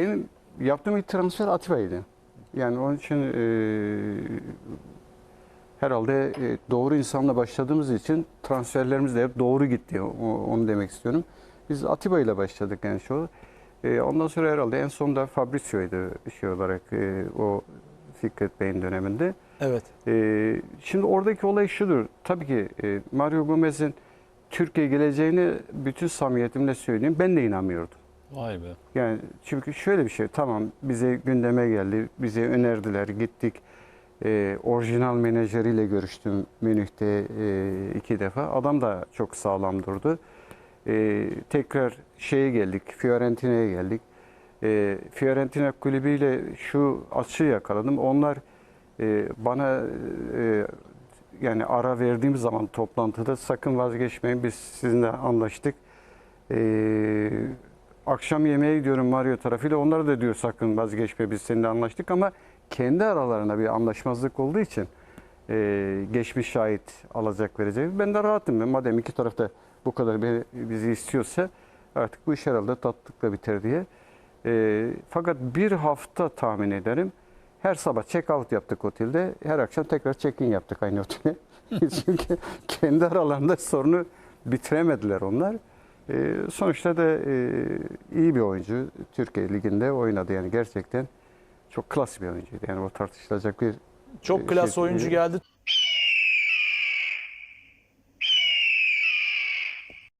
Benim yaptığım ilk transfer Atiba'ydı. Yani onun için e, herhalde e, doğru insanla başladığımız için transferlerimiz de hep doğru gitti. O- onu demek istiyorum. Biz Atiba ile başladık yani şu. E, ondan sonra herhalde en sonunda Fabrizio'ydu şey olarak e, o Fikret Bey'in döneminde. Evet. Ee, şimdi oradaki olay şudur. Tabii ki e, Mario Gomez'in Türkiye geleceğini bütün samimiyetimle söyleyeyim. Ben de inanmıyordum. Vay be. Yani çünkü şöyle bir şey. Tamam bize gündeme geldi. Bize önerdiler. Gittik. Ee, orijinal menajeriyle görüştüm Münih'te e, iki defa. Adam da çok sağlam durdu. Ee, tekrar şeye geldik. Fiorentina'ya geldik. Ee, Fiorentina kulübüyle şu açı yakaladım. Onlar e, bana e, yani ara verdiğim zaman toplantıda sakın vazgeçmeyin biz sizinle anlaştık. Ee, akşam yemeğe gidiyorum Mario tarafıyla. Onlar da diyor sakın vazgeçme biz seninle anlaştık ama kendi aralarında bir anlaşmazlık olduğu için e, geçmiş şahit alacak verecek. Ben de rahatım. Ben madem iki tarafta bu kadar bizi istiyorsa artık bu iş herhalde tatlıkla biter diye. E, fakat bir hafta tahmin ederim. Her sabah check out yaptık otelde. Her akşam tekrar check in yaptık aynı otele. Çünkü kendi aralarında sorunu bitiremediler onlar. E, sonuçta da e, iyi bir oyuncu. Türkiye Ligi'nde oynadı yani gerçekten çok klas bir oyuncuydu. Yani o tartışılacak bir Çok klas Şey- oyuncu geldi.